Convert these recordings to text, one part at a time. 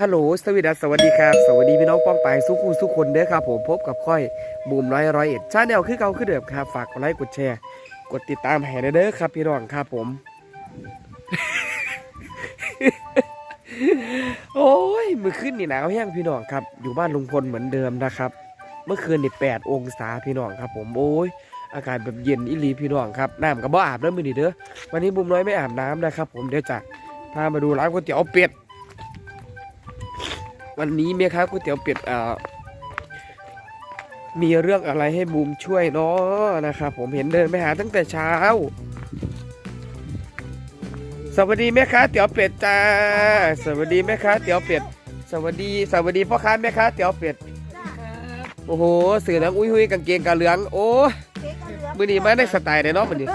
ฮัลโหลสวีดัสสวัสดีครับ สวัสดีพี่น้องป้องปายสุขูสุขคนเด้อครับผมพบกับค่อยบูมร้อยร้อยเอ็ดชาแนลคือเก่าคือเดิมครับ ฝากกดไลค์กดแชร์ กดติดตามให้เด้อครับพี่น้องครับผม โอ้ยมือขึ้นนี่หนาวแห้งพี่น้องครับ อยู่บ้านลุงพลเหมือนเดิมนะครับ เมื่อคืนนี่แปดองศาพี่น้องครับ ผมโอ้ยอากาศแบบเย็นอิลีพี่น้องครับน้ำกับบ่อาบแล้วมือนี่เด้อวันนี้บุมน้อยไม่อาบน้ำนะครับ ผมเดี๋ยวจะพามาดูร้านก๋วยเตี๋ยวเป็ด วันนี้เมียครับก๋วยเตี๋ยวเป็ดเอ่อมีเรื่องอะไรให้บูมช่วยเนาะนะครับผมเห็นเดินไปหาตั้งแต่เช้า สวัสดีแม่ค้าเตี๋ยวเป็ดจ้า สวัสดีแม่ค้าเตี๋ยวเป็ด สวัสดีสวัสดีพ่อค้าแม่ค้าเตี๋ยวเป็ด โอ้โหเสือนังอุ้ยหุยกางเกงกาเหลือง โอ้มือนี้มาได้สไตล์เลยเนาะมือนี้บ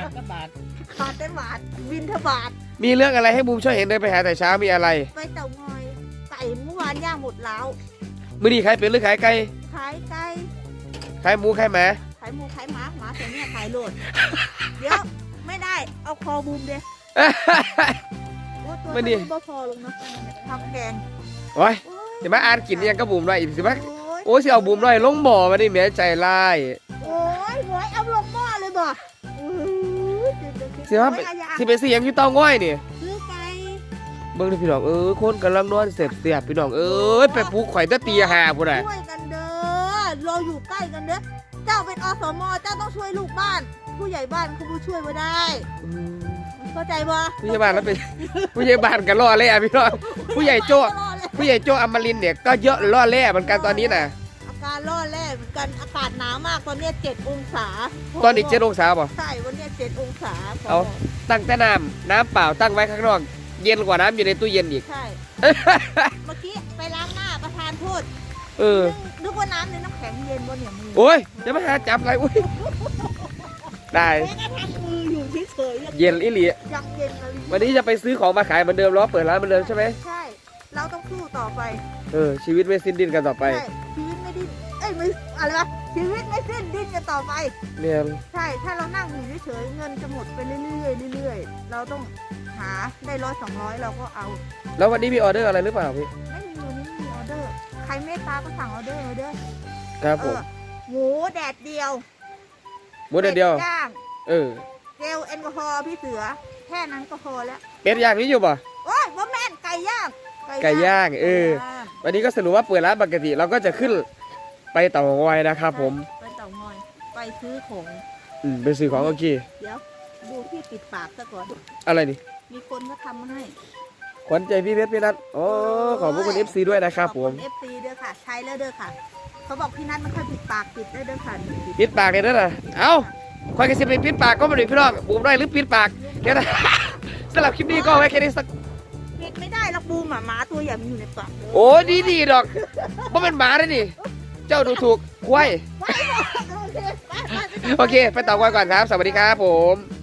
าทบาทได้บาทวินทบาท มีเรื่องอะไรให้บูมช่วยเห็นเดินไปหาแต่เช้ามีอะไร ไปเต่างอยไก่เมื่อวานย่างหมดแล้วมือนี้ขายเป็ดหรือขายไก่ ขายไก่ขายหมูขายหมา ขายหมูขายหมาหมาแต่เนี่ยขายโหลด เดี๋ยวไม่ได้เอาคอบูมเด้โอ้ตัวไม่ดีบ่พอลงนะทำแกงโอ้ยโอ้ยเดี๋ยวมาอ่านกินยังก็บูมหน่อยสิมาโอ้ยโอ้สิเอาบูมหน่อยลงหมอมาดิแม่ใจร้าย โอ้ยหวยเอาลงหม้อเลยบ่อื้อเดี๋ยวเดี๋ยวสิว่าโอ้ยอย่าสิเป็นเสียงที่เต้าง่อยนี่ซื้อไก่ เบิ่งดิพี่น้องเออคนกำลังนอนเสียบเสียบพี่น้องเอ้ยไปปลุกข่อยตะตีหาพุ่นน่ะช่วยกันเด้อเราอยู่ใกล้กันเด้อเจ้าเป็นอสมเจ้าต้องช่วยลูกบ้าน ผู้ใหญ่บ้านเขาผู้ช่วยมาได้อืมเข้าใจบ่ผู้ใหญ่บ้านแล้วเป็นผู้ใหญ่บ้านกันล่อแร่พี่น้องผู้ใหญ่โจ้ล่อแร่ผู้ใหญ่โจ้อมรินทร์เนี่ยก็เยอะล่อแร่เหมือนกันตอนนี้น่ะอาการล่อแร่เหมือนกันอากาศหนาวมากตอนเนี้ยเจ็ดองศา ตอนนี้เจ็ดองศาบ่ใช่วันเนี้ยเจ็ดองศาเอาตั้งแต่น้ำน้ำเปล่าตั้งไว้ข้างนอก เย็นกว่าน้ำอยู่ในตู้เย็นอีก ใช่ เมื่อกี้ไปล้างหน้าประธานโทษเออนึกว่าน้ำในน้ำแข็งเย็นบนเนี่ยมือโอ้ยจะมาหาจับอะไรอุ้ยได้แม้กระทั่งมืออยู่เฉยๆยังเย็นอีหลียังเย็นเลยวันนี้จะไปซื้อของมาขายเหมือนเดิมล้อเปิดร้านเหมือนเดิมใช่ไหมใช่ เราต้องสู้ต่อไป เออ ชีวิตไม่สิ้นดิ้นกันต่อไป ใช่ ชีวิตไม่ดิ้น เอ้ยไม่อะไรวะ ชีวิตไม่สิ้นดิ้นกันต่อไป เนี่ย ใช่ ถ้าเรานั่งอยู่เฉยๆเงินจะหมดไปเรื่อยๆเรื่อยๆ เราต้อง หาได้ร้อยสองร้อยเราก็เอา แล้ววันนี้มีออเดอร์อะไรหรือเปล่าพี่ ไม่มีวันนี้ไม่มีออเดอร์ ใครเมตตาก็สั่งออเดอร์ออเดอร์ครับเอผมอหมูแดดเดียวหมูเดียวเดียวเป็ย่างเออ เจลแอลกอฮอล์พี่เสือ แค่นั้นก็พอแล้ว เป็ดย่างนี้อยู่ป่ะ โอ้ยว่าแม่นไก่ย่างไก่ย่างเออ ไก่ย่างวันนี้ก็สรุปว่าเปิดร้านปกติเราก็จะขึ้นไปเต่างอยนะครับผมไปเต่างอยไปซื้อของ อืมไปซื้อของโอเคเดี๋ยว ดูที่ปิดปากซะก่อนอะไรนี่ มีคนก็ทำมาให้ขวัญใจพี่เพชรพี่นัทโอ้ขอบคุณเอฟซีด้วยนะครับผมเอฟซีเด้อค่ะ ใช้แล้วเด้อค่ะ เขาบอกพี่นัทมันค่อยปิดปากปิดได้เด้อค่ะปิดปากเลยนะน่ะเอ้าคอยกระซิบไปปิดปากก็มาดูพี่น้องบูมได้หรือปิดปากแค่นั้นสำหรับคลิปนี้ก็เอาไว้แค่นี้สักปิดไม่ได้หรอกบูมอะหมาตัวใหญ่มันอยู่ในปากเลยโอ้ดีดีๆดอกเพราะมันหมาเลยนี่ เจ้าดูถูกควายโอเค ไปไปไปโอเคไปต่อกันก่อนครับ สวัสดีครับผม